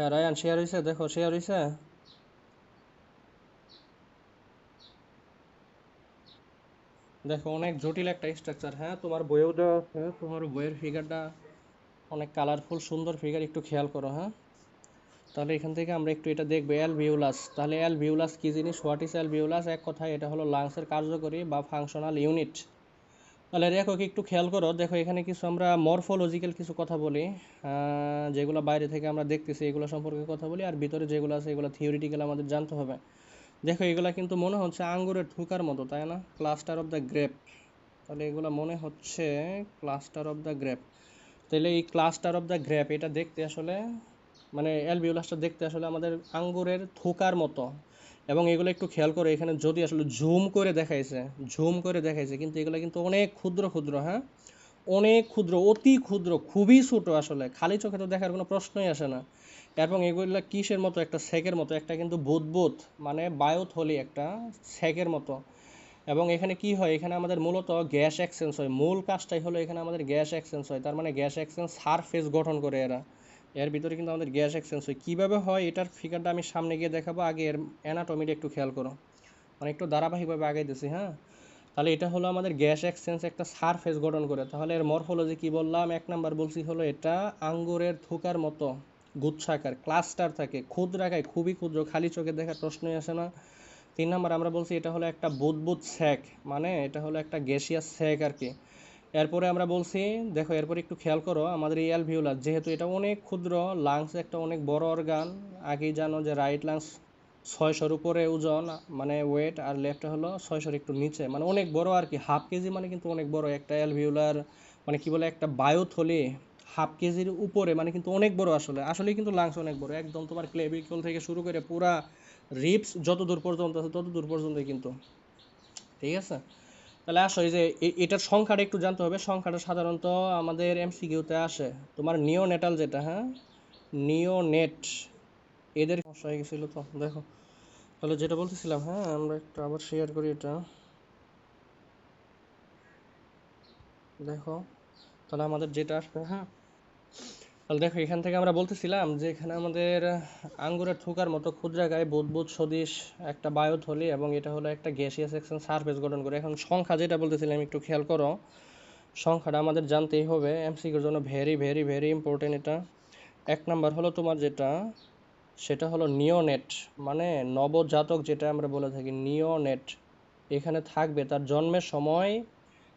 হ্যাঁ Ryan share হয়েছে দেখো শেয়ার হয়েছে দেখো অনেক জটিল একটা স্ট্রাকচার হ্যাঁ? তোমার বইয়েও দেওয়া আছে তোমার বইয়ের ফিগারটা অনেক কালারফুল সুন্দর ফিগার একটু খেয়াল করো হ্যাঁ? তাহলে এখান থেকে আমরা একটু এটা দেখব অ্যালভিউলাস তাহলে অ্যালভিউলাস কি জিনিস? হোয়াট ইজ অ্যালভিউলাস এক কথায় এটা হলো লাংসের কার্যকরী বা ফাংশনাল ইউনিট তাহলে দেখো কি একটু খেয়াল করো। দেখো, এখানে কিছু আমরা মরফোলজিক্যাল কিছু কথা বলি যেগুলো বাইরে থেকে আমরা দেখতেছি, এগুলো সম্পর্কে কথা বলি, আর ভিতরে যেগুলো আছে, এগুলো থিওরিটিক্যাল আমাদের জানতে হবে। দেখো, এগুলা কিন্তু মনে হচ্ছে আঙ্গুরের থুকার মতো, তাই না? ক্লাস্টার অফ দ্য গ্রেপ তাহলে এগুলো মনে হচ্ছে ক্লাস্টার অফ দ্য গ্রেপ তাহলে এই ক্লাস্টার অফ দ্য গ্রেপ এটা দেখতে আসলে মানে অ্যালভিওলাসটা দেখতে আসলে আমাদের আঙ্গুরের থোকার মতো। এবং এগুলো একটু খেয়াল করে এখানে যদি আসলে ঝুম করে দেখাইছে, ঝুম করে দেখাইছে, কিন্তু এগুলো কিন্তু অনেক ক্ষুদ্র ক্ষুদ্র হ্যাঁ? অনেক ক্ষুদ্র, অতি ক্ষুদ্র, খুবই ছোট আসলে। খালি চোখে তো দেখার কোনো প্রশ্নই আসে না। এবং এগুলো কিসের মতো? একটা সেকের মতো, একটা কিন্তু বুদবুদ মানে বায়োথলি একটা সেকের মতো। এবং এখানে কি হয়? এখানে আমাদের মূলত গ্যাস এক্সচেঞ্জ হয়। মূল কাজটাই হলো এখানে আমাদের গ্যাস এক্সচেঞ্জ হয়। তার মানে গ্যাস এক্সচেঞ্জ সারফেস গঠন করে এরা। এর ভিতরে কিন্তু আমাদের গ্যাস এক্সচেঞ্জ হয় কীভাবে হয় এটার ফিগারটা আমি সামনে গিয়ে দেখাবো, আগে এর অ্যানাটমিটা একটু খেয়াল করো। মানে একটু ধারাবাহিকভাবে আগে দিছি হ্যাঁ? তাহলে এটা হলো আমাদের গ্যাস এক্সচেঞ্জ একটা সারফেস গঠন করে। তাহলে এর মরফোলজি কি বললাম? এক নাম্বার বলছি হলো এটা আঙ্গুরের থুকার মতো গুচ্ছাকার ক্লাস্টার থাকে। ক্ষুদ্রাকায় খুবই ক্ষুদ্র, খালি চোখে দেখার প্রশ্নই আসে না। তিন নাম্বার আমরা বলছি এটা হলো একটা বুদবুদ স্যাক মানে এটা হলো একটা গ্যাসিয়াস স্যাক আর কি। এরপরে আমরা বলছি, দেখো, এরপরে একটু খেয়াল করো, আমাদের এই অ্যালভিউলাস যেহেতু এটা অনেক ক্ষুদ্র লাংস একটা অনেক বড় অর্গান আগেই জানো যে রাইট লাংস ছয়শোর উপরে ওজন মানে ওয়েট আর লেফটে হলো ছয়শোর একটু নিচে মানে অনেক বড় আর কি হাফ কেজি মানে কিন্তু অনেক বড়, একটা অ্যালভিউলার মানে কি বলে, একটা বায়োথলি হাফ কেজির উপরে মানে কিন্তু অনেক বড় আসলে আসলে কিন্তু লাংস অনেক বড়, একদম তোমার ক্লেভিকল থেকে শুরু করে পুরা রিপস যত দূর পর্যন্ত আছে তত দূর পর্যন্তই কিন্তু, ঠিক আছে? তাহলে আসো, এই যে এটার সংখ্যাটা একটু জানতে হবে। সংখ্যাটা সাধারণত আমাদের এমসিকিউতে আসে। তোমার নিওনেটাল যেটা হ্যাঁ? নিওনেট এদের সমস্যা হয়ে গেছিল তো, দেখো। তাহলে যেটা বলতেছিলাম হ্যাঁ আমরা একটু আবার শেয়ার করি এটা। দেখো, তাহলে আমাদের যেটা আসবে হ্যাঁ? তাহলে দেখো, এখান থেকে আমরা বলতেছিলাম যে এখানে আমাদের আঙ্গুরের থুকার মতো ক্ষুদ্রাকায় বুদবুদ সদৃশ একটা বায়ুথলি এবং এটা হলো একটা গ্যাসিয়াস সেকশন সারফেস গঠন করে। এখন সংখ্যা যেটা বলতেছিলাম, একটু খেয়াল করো, সংখ্যাটা আমাদের জানতেই হবে এমসিকিউর জন্য ভেরি ভেরি ভেরি ইম্পর্টেন্ট এটা। এক নাম্বার হলো তোমার যেটা, সেটা হলো নিওনেট মানে নবজাতক যেটা আমরা বলে থাকি নিওনেট এখানে থাকবে তার জন্মের সময়,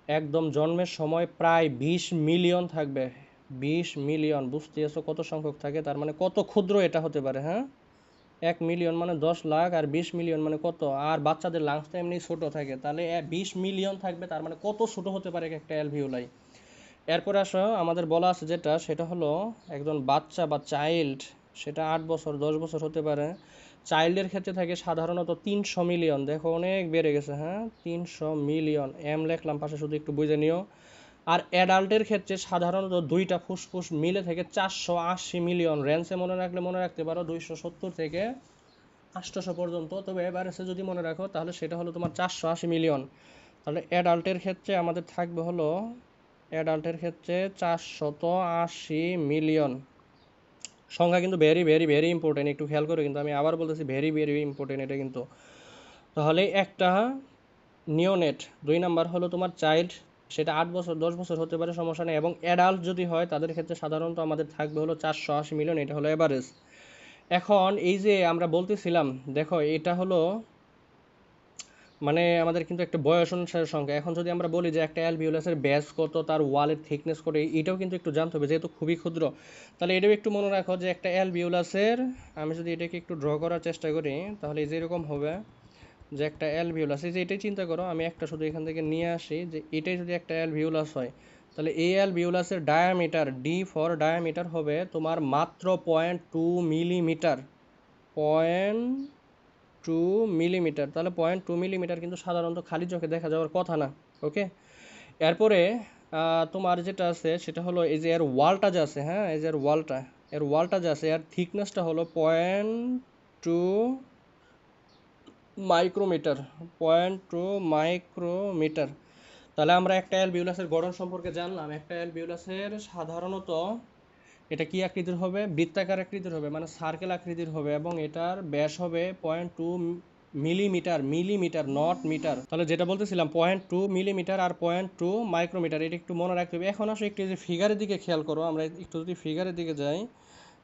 একদম জন্মের সময় প্রায় বিশ মিলিয়ন থাকবে। বিশ মিলিয়ন, বুঝতে আছো কত সংখ্যক থাকে? তার মানে কত ক্ষুদ্র এটা হতে পারে হ্যাঁ? এক মিলিয়ন মানে দশ লাখ আর বিশ মিলিয়ন মানে কত? আর বাচ্চাদের লাংসটা এমনি ছোট থাকে, তাহলে বিশ মিলিয়ন থাকবে, তার মানে কত ছোট হতে পারে একটা অ্যালভিওলাই এরপরে আসো, আমাদের বলা আছে যেটা, সেটা হলো একজন বাচ্চা বা চাইল্ড সেটা আট বছর, দশ বছর হতে পারে। চাইল্ডের ক্ষেত্রে থাকে সাধারণত তিনশো মিলিয়ন, দেখো অনেক বেড়ে গেছে হ্যাঁ? তিনশো মিলিয়ন এম লেখলাম, পাশে শুধু একটু বুঝে নিও। আর অ্যাডাল্টের ক্ষেত্রে সাধারণত দুইটা ফুসফুস মিলে থেকে চারশো আশি মিলিয়ন রেঞ্জে মনে রাখলে মনে রাখতে পারো দুইশো সত্তর থেকে আটশোশো পর্যন্ত। তবে এভারেজে যদি মনে রাখো, তাহলে সেটা হলো তোমার চারশো আশি মিলিয়ন। তাহলে অ্যাডাল্টের ক্ষেত্রে আমাদের থাকবে হলো, অ্যাডাল্টের ক্ষেত্রে চারশত আশি মিলিয়ন। সংখ্যা কিন্তু ভেরি ভেরি ভেরি ইম্পর্টেন্ট একটু খেয়াল করে কিন্তু আমি আবার বলতেছি ভেরি ভেরি ইম্পর্টেন্ট এটা কিন্তু। তাহলে একটা নিওনেট দুই নাম্বার হলো তোমার চাইল্ড সেটা আট বছর, দশ বছর হতে পারে, সমস্যা নেই। এবং অ্যাডাল্ট যদি হয়, তাদের ক্ষেত্রে সাধারণত আমাদের থাকবে হলো চারশো আশি মিলিয়ন এটা হলো এভারেজ এখন এই যে আমরা বলতেছিলাম, দেখো, এটা হলো মানে আমাদের কিন্তু একটা বয়স অনুসারে সংখ্যা। এখন যদি আমরা বলি যে একটা অ্যালভিওলাসের ব্যাস কত, তার ওয়ালের থিকনেস কত এটাও কিন্তু একটু জানতে হবে, যেহেতু খুবই ক্ষুদ্র। তাহলে এটাও একটু মনে রাখো যে একটা অ্যালভিওলাসের আমি যদি এটাকে একটু ড্র করার চেষ্টা করি, তাহলে যেরকম হবে যে একটা অ্যালভিওলাস এই যে এটাই চিন্তা করো, আমি একটা শুধু এখান থেকে নিয়ে আসি, যে এটাই যদি একটা অ্যালভিওলাস হয়, তাহলে এই অ্যালভিওলাসের ডায়ামিটার ডি ফর ডায়ামিটার হবে তোমার মাত্র point two millimetre point two millimetre তাহলে পয়েন্ট টু মিলিমিটার কিন্তু সাধারণত খালি চোখে দেখা যাওয়ার কথা না ওকে এরপরে তোমার যেটা আছে, সেটা হলো এই যে এর ওয়ালটা যে আছে হ্যাঁ এই যে এর ওয়ালটা এর ওয়ালটা যে আছে, এর থিকনেসটা হলো point two micrometre point two micrometre তাহলে আমরা একটা অ্যালবিউলাসের গঠন সম্পর্কে জানলাম। একটা অ্যালবিউলাসের সাধারণত এটা কি আকৃতির হবে? বৃত্তাকার আকৃতির হবে মানে সার্কেল আকৃতির হবে এবং এটার ব্যাস হবে point two millimetre millimetre not metre. তাহলে যেটা বলতেছিলাম পয়েন্ট টু মিলিমিটার আর পয়েন্ট টু মাইক্রোমিটার এটা একটু মনে রাখতে হবে। এখন আসলে একটু যে ফিগারের দিকে খেয়াল করো, আমরা একটু যদি ফিগারের দিকে যাই,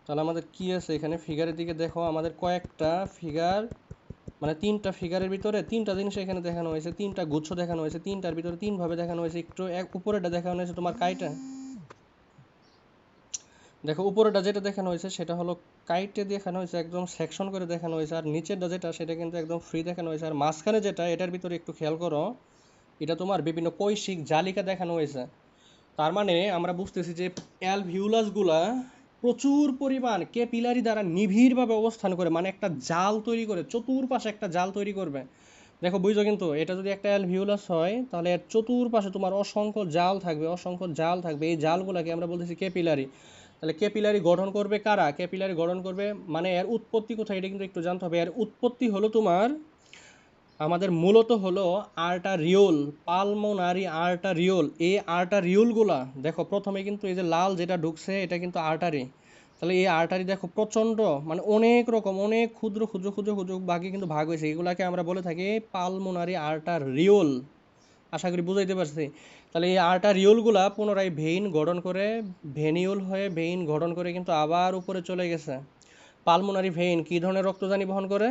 তাহলে আমাদের কি আছে এখানে? ফিগারের দিকে দেখো, আমাদের কয়েকটা ফিগার মানে তিনটা ফিগারের ভিতরে তিনটা জিনিস এখানে দেখানো হয়েছে, তিনটা গুচ্ছ দেখানো হয়েছে, তিনটার ভিতরে তিনভাবে দেখানো হয়েছে, একটু এক উপরেটা দেখানো হয়েছে তোমার কাইটা। দেখো উপরেটা যেটা দেখানো হয়েছে সেটা হলো কাইটে দেখানো হয়েছে, একদম সেকশন করে দেখানো হয়েছে, আর নিচেরটা যেটা সেটা কিন্তু একদম ফ্রি দেখানো হয়েছে। আর মাঝখানে যেটা, এটার ভিতরে একটু খেয়াল করো, এটা তোমার বিভিন্ন কৈশিক জালিকা দেখানো হয়েছে। তার মানে আমরা বুঝতেছি যে অ্যালভিউলাসগুলা প্রচুর পরিমাণ ক্যাপিলারি দ্বারা নিবিড়ভাবে অবস্থান করে মানে একটা জাল তৈরি করে, চতুর্পাশে একটা জাল তৈরি করবে। দেখো, বুঝছ কিন্তু, এটা যদি একটা অ্যালভিউলাস হয়, তাহলে এর চতুর্পাশে তোমার অসংখ্য জাল থাকবে, অসংখ্য জাল থাকবে। এই জালগুলোকে আমরা বলতেছি ক্যাপিলারি। তাহলে ক্যাপিলারি গঠন করবে কারা? ক্যাপিলারি গঠন করবে মানে এর উৎপত্তি কোথায়? এটা কিন্তু একটু জানতে হবে। এর উৎপত্তি হলো তোমার আমাদের মূলত হলো আর্টারিওল পালমোনারি আর্টারিওল এই আর্টারিওলগুলা দেখো, প্রথমে কিন্তু এই যে লাল যেটা ঢুকছে, এটা কিন্তু আর্টারি। তাহলে এই আর্টারি দেখো, প্রচণ্ড মানে অনেক রকম, অনেক ক্ষুদ্র ক্ষুদ্র ক্ষুদ্র ক্ষুদ্র ভাগে কিন্তু ভাগ হয়েছে। এগুলাকে আমরা বলে থাকি পালমোনারি আর্টারিওল আশা করি বুঝাইতে পারছি। তাহলে এই আর্টারিওলগুলা পুনরায় ভেইন গঠন করে, ভেনিউল হয়ে ভেইন গঠন করে কিন্তু আবার উপরে চলে গেছে। পালমোনারি ভেইন কী ধরনের রক্তদানি বহন করে?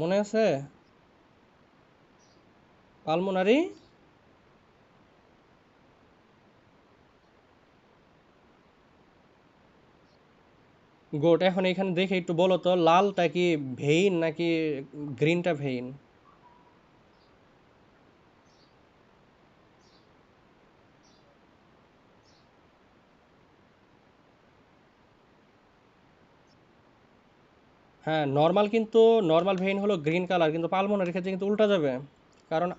মনে আছে? পালমোনারি গোট এখন এখানে দেখে একটু বলো তো, লালটা কি ভেইন নাকি গ্রিনটা ভেইন? হ্যাঁ নর্মাল কিন্তু নর্মাল ভেইন হলো গ্রিন কালার কিন্তু পালমোনারির ক্ষেত্রে কিন্তু উল্টা যাবে। কারণ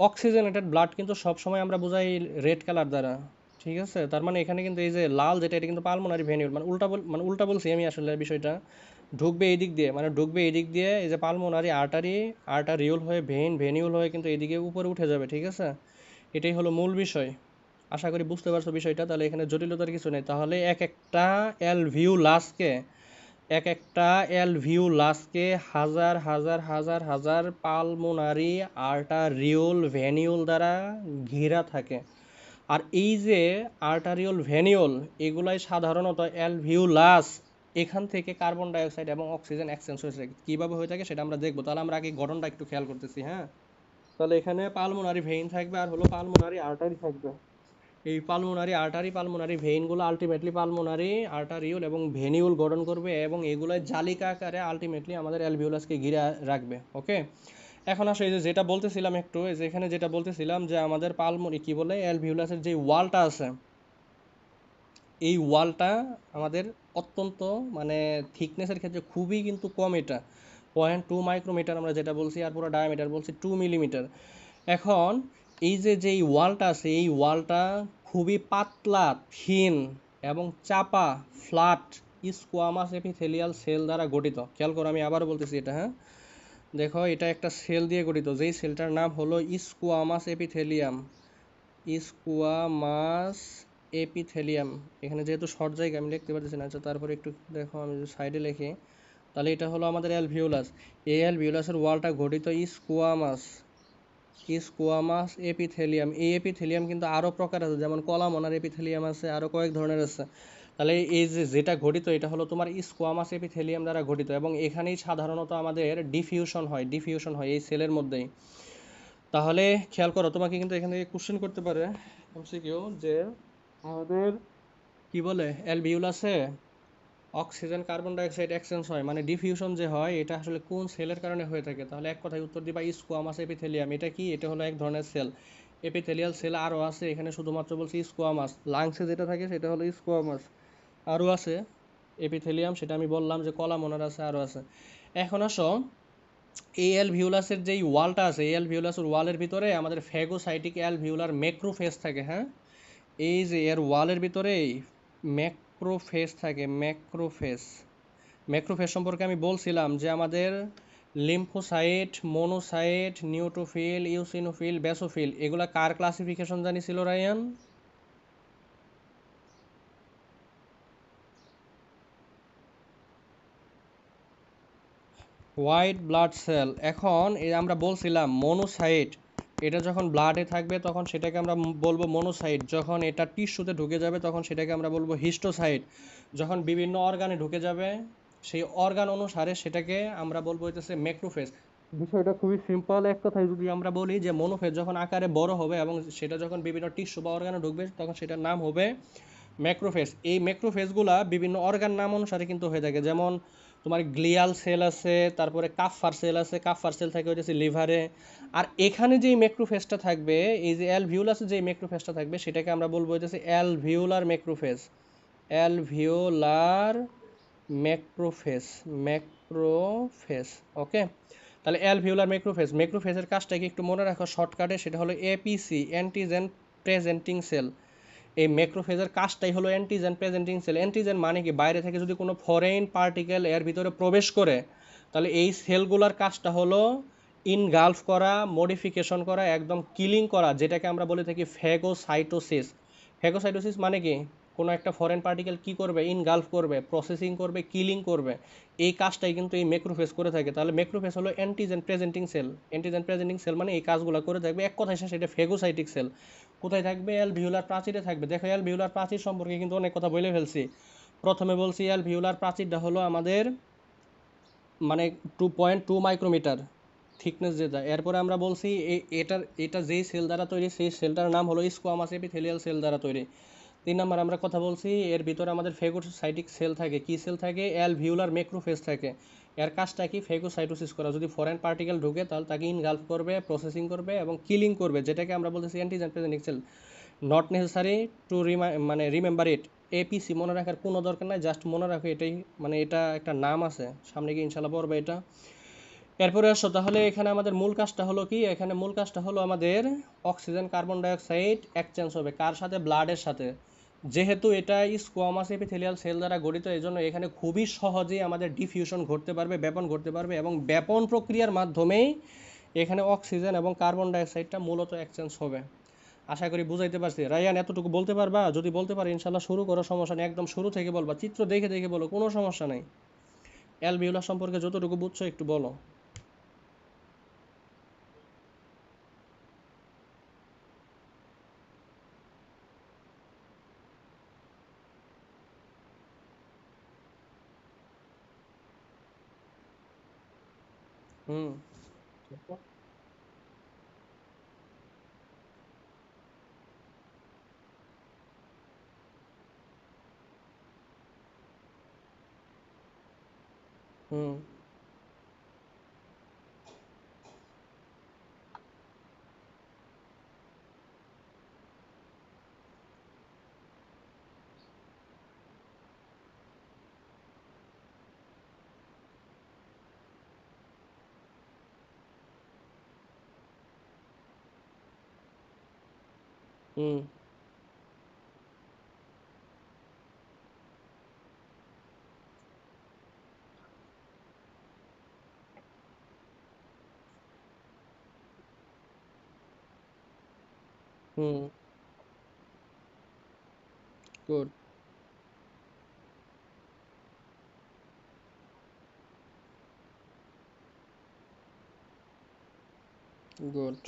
অক্সিজেনেটেড ব্লাড কিন্তু সবসময় আমরা বোঝাই রেড কালার দ্বারা, ঠিক আছে? তার মানে এখানে কিন্তু এই যে লাল যেটা, এটা কিন্তু পালমোনারি ভেনিউল মানে উল্টা বল মানে উল্টা বলছি আমি আসলে বিষয়টা। ঢুকবে এই দিক দিয়ে মানে ঢুকবে এই দিক দিয়ে এই যে পালমোনারি আর্টারি আর্টারিউল হয়ে ভেইন ভেনিউল হয়ে কিন্তু এদিকে উপরে উঠে যাবে, ঠিক আছে? এটাই হলো মূল বিষয়। আশা করি বুঝতে পারছ বিষয়টা, তাহলে এখানে জটিলতার কিছু নেই। তাহলে এক একটা অ্যালভিউলাসকে এক একটা অ্যালভিউলাসকে হাজার হাজার হাজার হাজার পালমোনারি আর্টারিওল ভ্যানিউল দ্বারা ঘেরা থাকে। আর এই যে আর্টারিওল ভ্যানিউল এগুলাই সাধারণত অ্যালভিউলাস এখান থেকে কার্বন ডাইঅক্সাইড এবং অক্সিজেন এক্সচেঞ্জ হয়েছে কীভাবে হয়ে থাকে সেটা আমরা দেখব। তাহলে আমরা আগে গঠনটা একটু খেয়াল করতেছি হ্যাঁ? তাহলে এখানে পালমোনারি ভেইন থাকবে আর হলো পালমোনারি আর্টারি থাকবে। এই পালমোনারি আর্টারি পালমোনারি ভেইনগুলো আলটিমেটলি পালমোনারি আর্টারিউল এবং ভেনিউল গঠন করবে এবং এগুলো জালিকা আকারে আলটিমেটলি আমাদের অ্যালভিউলাসকে ঘিরে রাখবে ওকে এখন আসলে যে যেটা বলতেছিলাম একটু যে এখানে যেটা বলতেছিলাম যে আমাদের পালমোনি কি বলে অ্যালভিউলাসের যে ওয়ালটা আছে, এই ওয়ালটা আমাদের অত্যন্ত মানে থিকনেসের ক্ষেত্রে খুবই কিন্তু কম এটা পয়েন্ট টু মাইক্রোমিটার আমরা যেটা বলছি আর পুরো ডায়ামিটার বলছি টু মিলিমিটার এখন এই যে যেই ওয়ালটা আছে, এই ওয়ালটা খুবই পাতলা, থিন এবং চাপা, ফ্ল্যাট স্কোয়ামাস এপিথেলিয়াল সেল দ্বারা গঠিত। খেয়াল করো, আমি আবার বলতেছি এটা হ্যাঁ? দেখো, এটা একটা সেল দিয়ে গঠিত। যেই সেলটার নাম হলো স্কোয়ামাস এপিথেলিয়াম। Squamous epithelium. এখানে যেহেতু শর্ট জায়গা, আমি লিখতে পারতেছি না আচ্ছা তারপরে একটু দেখো, আমি সাইডে লিখি, তাহলে এটা হলো আমাদের অ্যালভিউলাস এই অ্যালভিউলাসের ওয়ালটা গঠিত স্কোয়ামাস। Squamous epithelium. এই এপিথেলিয়াম কিন্তু আরও প্রকার আছে, যেমন কলামনার এপিথেলিয়াম আছে আরও কয়েক ধরনের আছে। তাহলে এই যে যেটা ঘটিত, এটা হলো তোমার স্কোয়ামাস এপিথেলিয়াম দ্বারা ঘটিত। এবং এখানেই সাধারণত আমাদের ডিফিউশন হয় ডিফিউশন হয় এই সেলের মধ্যেই। তাহলে খেয়াল করো, তোমাকে কিন্তু এখান থেকে কোশ্চেন করতে পারে এমসিকিউ যে আমাদের কি বলে অ্যালভিউলাসে অক্সিজেন, কার্বন ডাইঅক্সাইড এক্সচেঞ্জ হয় মানে ডিফিউশন যে হয়, এটা আসলে কোন সেলের কারণে হয়ে থাকে? তাহলে এক কথায় উত্তর দিবা স্কোয়ামাস এপিথেলিয়াম। এটা কি? এটা হলো এক ধরনের সেল। এপিথেলিয়াল সেল আরও আছে, এখানে শুধুমাত্র বলছি স্কোয়ামাস লাংসে যেটা থাকে, সেটা হলো স্কোয়ামাস আরও আছে এপিথেলিয়াম, সেটা আমি বললাম যে কলামনার আছে, আরও আছে। এখন আসো এই অ্যালভিউলাসের যেই ওয়ালটা আছে এই অ্যালভিউলাসের ওয়ালের ভিতরে আমাদের ফ্যাগোসাইটিক অ্যালভিউলার ম্যাক্রোফেস থাকে হ্যাঁ? এই যে এর ওয়ালের ভিতরে ম্যাক্রোফেস থাকে ম্যাক্রোফেস ম্যাক্রোফেস সম্পর্কে আমি বলছিলাম যে আমাদের lymphocyte monocyte neutrophil eosinophil basophil এগুলা কার ক্লাসিফিকেশন জানিছিল রায়ান হোয়াইট ব্লাড সেল এখন আমরা বলছিলাম মনোসাইট এটা যখন ব্লাডে থাকবে, তখন সেটাকে আমরা বলব মনোসাইট যখন এটা টিস্যুতে ঢুকে যাবে, তখন সেটাকে আমরা বলব হিস্টোসাইট যখন বিভিন্ন অর্গানে ঢুকে যাবে, সেই অর্গান অনুসারে সেটাকে আমরা বলব হইতেছে ম্যাক্রোফেজ বিষয়টা খুবই সিম্পল এক কথায় যদি আমরা বলি যে মনোফেজ যখন আকারে বড় হবে এবং সেটা যখন বিভিন্ন টিস্যু বা অর্গানে ঢুকবে, তখন সেটার নাম হবে ম্যাক্রোফেজ এই ম্যাক্রোফেজগুলা বিভিন্ন অর্গান নাম অনুসারে কিন্তু হয়ে থাকে। যেমন তোমার গ্লিয়াল সেল আছে, তারপরে কাফার সেল আছে কাফার সেল থাকে হচ্ছে লিভারে। আর এখানে যেই ম্যাক্রোফেজটা থাকবে, এই যে অ্যালভিউলাসে যে ম্যাক্রোফেজটা থাকবে, সেটাকে আমরা বলব হচ্ছে alveolar macrophage. Alveolar macrophage macrophage, okay? তাহলে অ্যালভিউলার ম্যাক্রোফেজ, ম্যাক্রোফেজের কাজটাকে একটু মনে রাখো, শর্টকাটে, সেটা হলো এপিসি অ্যান্টিজেন প্রেজেন্টিং সেল এই ম্যাক্রোফেজের কাজটাই হলো অ্যান্টিজেন প্রেজেন্টিং সেল অ্যান্টিজেন মানে কি? বাইরে থেকে যদি কোনো ফরেন পার্টিকেল এর ভিতরে প্রবেশ করে, তাহলে এই সেলগুলোর কাজটা হলো ইনগালফ করা মডিফিকেশন করা, একদম কিলিং করা, যেটাকে আমরা বলে থাকি ফ্যাগোসাইটোসিস ফ্যাগোসাইটোসিস মানে কি? কোনো একটা ফরেন পার্টিকেল কি করবে? ইনগালফ করবে প্রসেসিং করবে কিলিং করবে। এই কাজটাই কিন্তু এই ম্যাক্রোফেজ করে থাকে। তাহলে ম্যাক্রোফেজ হলো antigen presenting cell antigen presenting cell মানে এই কাজগুলো করে থাকবে। এক কথায় শেষে এটা ফেগোসাইটিক সেল কোথায় থাকবে? এল ভিউলার প্রাচীরে থাকবে। দেখো এল ভিউলার প্রাচীর সম্পর্কে কিন্তু অনেক কথা বলে ফেলছি। প্রথমে বলছি এল ভিউলার প্রাচীরটা হলো আমাদের মানে two point two micrometre thickness যেটা। এরপরে আমরা বলছি এটার, এটা যেই সেল দ্বারা তৈরি, সেই সেলটার নাম হলো স্কোয়ামাস এপিথেলিয়াল সেল দ্বারা তৈরি। তিন নম্বর আমরা কথা বলছি, এর ভিতরে আমাদের ফেগোসাইটিক সেল থাকে। কি সেল থাকে? অ্যাল ভিউলার মেক্রোফেজ থাকে। এর কাজটা কি ফেগোসাইটোসিস করা? যদি ফরেন পার্টিকেল ঢুকে, তাহলে তাকে ইনগালফ করবে প্রসেসিং করবে এবং কিলিং করবে, যেটাকে আমরা বলতেছি antigen presenting cell not necessary to Rima মানে রিমেম্বার ইট এপিসি মনে রাখার কোনো দরকার নাই জাস্ট মনে রাখো এটাই মানে এটা একটা নাম আছে। সামনে গিয়ে ইনশাল্লাহ পড়বে এটা। এরপরে আসো, তাহলে এখানে আমাদের মূল কাজটা হলো কি? এখানে মূল কাজটা হলো আমাদের অক্সিজেন কার্বন ডাইঅক্সাইড এক্সচেঞ্জ হবে। কার সাথে? ব্লাডের সাথে। যেহেতু এটা স্কোয়ামাস এপিথেলিয়াল সেল দ্বারা গঠিত এই জন্য এখানে খুবই সহজেই আমাদের ডিফিউশন ঘটতে পারবে, ব্যাপন ঘটতে পারবে এবং ব্যাপন প্রক্রিয়ার মাধ্যমেই এখানে অক্সিজেন এবং কার্বন ডাইঅক্সাইডটা মূলত এক্সচেঞ্জ হবে। আশা করি বুঝাইতে পারছি। রায়ান, এতটুকু বলতে পারবা? যদি বলতে পারো ইনশাল্লাহ শুরু করো, সমস্যা নেই। একদম শুরু থেকে বলবা। চিত্র দেখে দেখে বলো, কোনো সমস্যা নেই। অ্যালবিউলার সম্পর্কে যতটুকু বুঝছ, একটু বলো। হুম হুম হুম হুম গুড গুড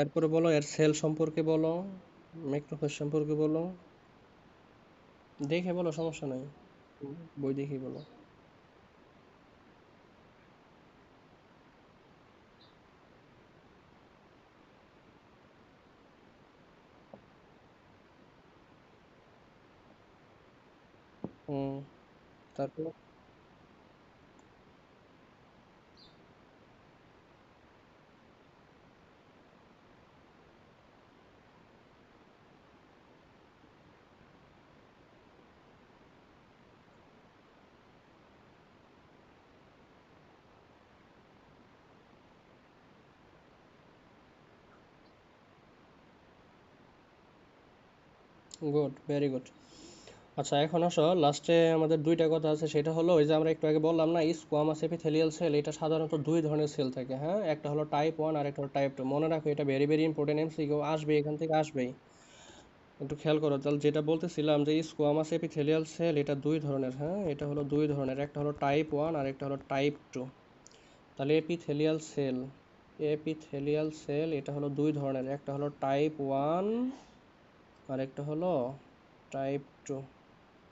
এরপরে বলো, এর সেল সম্পর্কে বলো ম্যাক্রোফেজ সম্পর্কে বলো। দেখে বলো, সমস্যা নাই। বই দেখেই বলো। হুম, তারপর? গুড ভেরি গুড আচ্ছা এখন আসো লাস্টে আমাদের দুইটা কথা আছে, সেটা হলো ওই যে আমরা একটু আগে বললাম না স্কোয়ামাস এপিথেলিয়াল সেল এটা সাধারণত দুই ধরনের সেল থাকে হ্যাঁ? একটা হলো টাইপ ওয়ান আর একটা হলো টাইপ টু মনে রাখো, এটা ভেরি ভেরি ইম্পর্টেন্ট এমসিকিউ আসবে, এখান থেকে আসবেই। একটু খেয়াল করো, তাহলে যেটা বলতেছিলাম যে স্কোয়ামাস এপিথেলিয়াল সেল এটা দুই ধরনের হ্যাঁ? এটা হলো দুই ধরনের, একটা হলো টাইপ ওয়ান আর একটা হলো টাইপ টু তাহলে এপিথেলিয়াল সেল এপিথেলিয়াল সেল এটা হলো দুই ধরনের, একটা হলো টাইপ ওয়ান আর একটা হলো টাইপ টু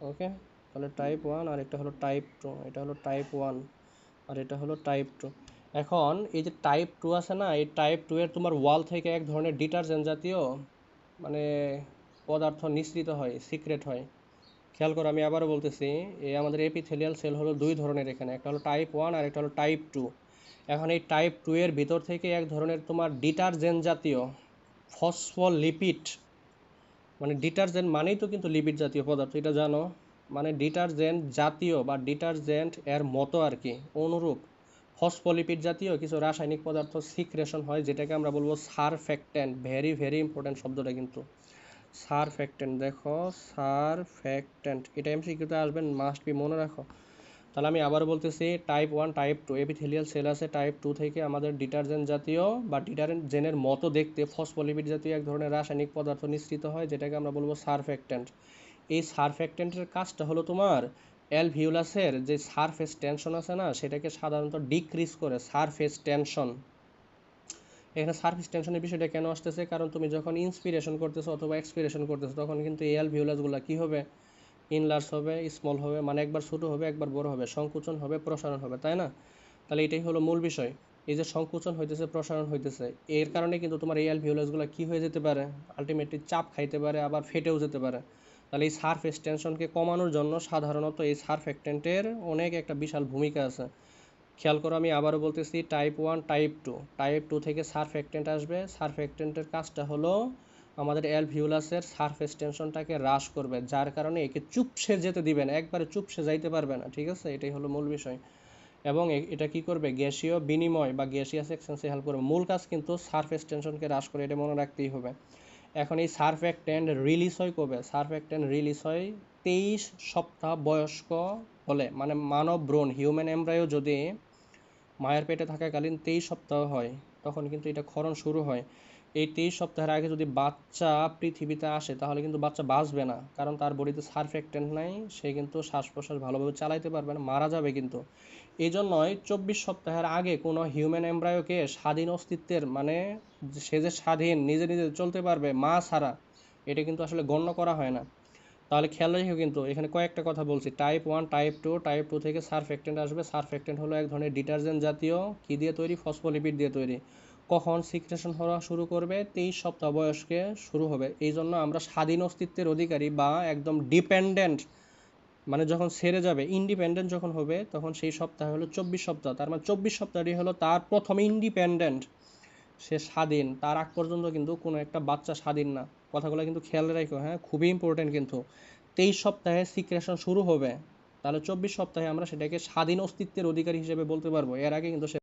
ওকে তাহলে টাইপ ওয়ান আর একটা হলো টাইপ টু এটা হলো টাইপ ওয়ান আর এটা হলো টাইপ টু এখন এই যে টাইপ টু আছে না, এই টাইপ টু এর তোমার ওয়াল থেকে এক ধরনের ডিটারজেন্ট জাতীয় মানে পদার্থ নিঃসৃত হয় সিক্রেট হয়। খেয়াল করো, আমি আবারও বলতেছি, এই আমাদের এপিথেলিয়াল সেল হলো দুই ধরনের এখানে, একটা হলো টাইপ ওয়ান আর একটা হলো টাইপ টু এখন এই টাইপ টু এর ভিতর থেকে এক ধরনের তোমার ডিটারজেন্ট জাতীয় ফসফোলিপিড মানে ডিটারজেন্ট মানেই তো কিন্তু লিপিড জাতীয় পদার্থ, এটা জানো? মানে ডিটারজেন্ট জাতীয় বা ডিটারজেন্ট এর মতো আর কি, অনুরূপ। ফসফোলিপিড জাতীয় কিছু রাসায়নিক পদার্থ সিক্রেশন হয়, যেটাকে আমরা বলব সারফ্যাক্টেন্ট ভেরি ভেরি ইম্পর্টেন্ট শব্দটা কিন্তু। সারফ্যাক্টেন্ট দেখো সারফ্যাক্টেন্ট এটা এমসিকিউতে আসবেন মাস্ট বি মনে রাখো। তাহলে আমি আবার বলতেছি type one type two epithelial cell আছে টাইপ টু থেকে আমাদের ডিটারজেন্ট জাতীয় বা ডিটারজেন্টের মতো দেখতে ফসফোলিপিড জাতীয় এক ধরনের রাসায়নিক পদার্থ নিঃসৃত হয়, যেটাকে আমরা বলব সারফ্যাক্টেন্ট এই সারফ্যাক্টেন্টের কাজটা হলো তোমার অ্যালভিউলাসের যে সারফেস টেনশন আছে না, সেটাকে সাধারণত ডিক্রিজ করে সারফেস টেনশন এখানে সারফেস টেনশনের বিষয়টা কেন আসতেছে? কারণ তুমি যখন ইন্সপিরেশন করতেছো অথবা এক্সপিরেশন করতেছো, তখন কিন্তু এই অ্যালভিউলাসগুলো কি হবে? ইনলার্স হবে স্মল হবে মানে একবার ছোটো হবে, একবার বড় হবে, সংকুচন হবে, প্রসারণ হবে, তাই না? তাহলে এটাই হলো মূল বিষয়। এই যে সংকুচন হইতেছে, প্রসারণ হইতেছে, এর কারণে কিন্তু তোমার এই অ্যালভিউলাসগুলো কি হয়ে যেতে পারে? আলটিমেটলি চাপ খাইতে পারে, আবার ফেটেও যেতে পারে। তাহলে এই সারফেস টেনশনকে কমানোর জন্য সাধারণত এই সারফেক্টেন্টের অনেক একটা বিশাল ভূমিকা আছে। খেয়াল করো, আমি আবারও বলতেছি type one type two type two থেকে সারফেক্টেন্ট আসবে। সারফেক্টেন্টের কাজটা হলো আমাদের অ্যালভিউলাসের সারফেস টেনশনটাকে হ্রাস করবে, যার কারণে একে চুপসে যেতে দিবে না একবারে চুপসে যাইতে পারবে না, ঠিক আছে? এটাই হলো মূল বিষয়। এবং এটা কি করবে? গ্যাসীয় বিনিময় বা গ্যাসিয়াস এক্সচেঞ্জে হেল্প করবে। মূল কাজ কিন্তু সারফেস টেনশনকে হ্রাস করে, এটা মনে রাখতেই হবে। এখন এই সারফ্যাক্টেন্ট রিলিজ হয় কবে? সারফ্যাক্টেন্ট রিলিজ হয় তেইশ সপ্তাহ বয়স্ক হলে মানে মানব ভ্রূণ হিউম্যান এমব্রায়ো যদি মায়ের পেটে থাকাকালীন তেইশ সপ্তাহ হয়, তখন কিন্তু এটা ক্ষরণ শুরু হয়। এই তেইশ সপ্তাহের আগে যদি বাচ্চা পৃথিবীতে আসে, তাহলে কিন্তু বাচ্চা বাঁচবে না। কারণ তার বডিতে সারফেক্টেন্ট নাই, সে কিন্তু শ্বাস প্রশ্বাস ভালোভাবে চালাইতে পারবে না, মারা যাবে কিন্তু। এই জন্যই চব্বিশ সপ্তাহের আগে কোনো হিউম্যান এমব্রায়োকে স্বাধীন অস্তিত্বের মানে সে যে স্বাধীন, নিজে নিজে চলতে পারবে, মা ছাড়া, এটা কিন্তু আসলে গণ্য করা হয় না। তাহলে খেয়াল রেখো কিন্তু, এখানে কয়েকটা কথা বলছি। Type one, type two type two থেকে সারফেক্টেন্ট আসবে। সারফেক্টেন্ট হলো এক ধরনের ডিটারজেন্ট জাতীয় কি দিয়ে তৈরি? ফসফোলিপিড দিয়ে তৈরি। কখন সিক্রেশন হওয়া শুরু করবে, তেইশ সপ্তাহ বয়সকে শুরু হবে। এই জন্য আমরা স্বাধীন অস্তিত্বের অধিকারী বা একদম ডিপেন্ডেন্ট মানে যখন ছেড়ে যাবে, ইন্ডিপেন্ডেন্ট যখন হবে, তখন সেই সপ্তাহ হলো চব্বিশ সপ্তাহ। তার মানে চব্বিশ সপ্তাহটি হলো তার প্রথম ইন্ডিপেন্ডেন্ট। সে স্বাধীন, তার আগ পর্যন্ত কিন্তু কোনো একটা বাচ্চা স্বাধীন না। কথাগুলো কিন্তু খেয়াল রাখো হ্যাঁ খুবই ইম্পর্টেন্ট কিন্তু। তেইশ সপ্তাহে সিক্রেশন শুরু হবে, তাহলে চব্বিশ সপ্তাহে আমরা সেটাকে স্বাধীন অস্তিত্বের অধিকারী হিসেবে বলতে পারব। এর আগে কিন্তু সে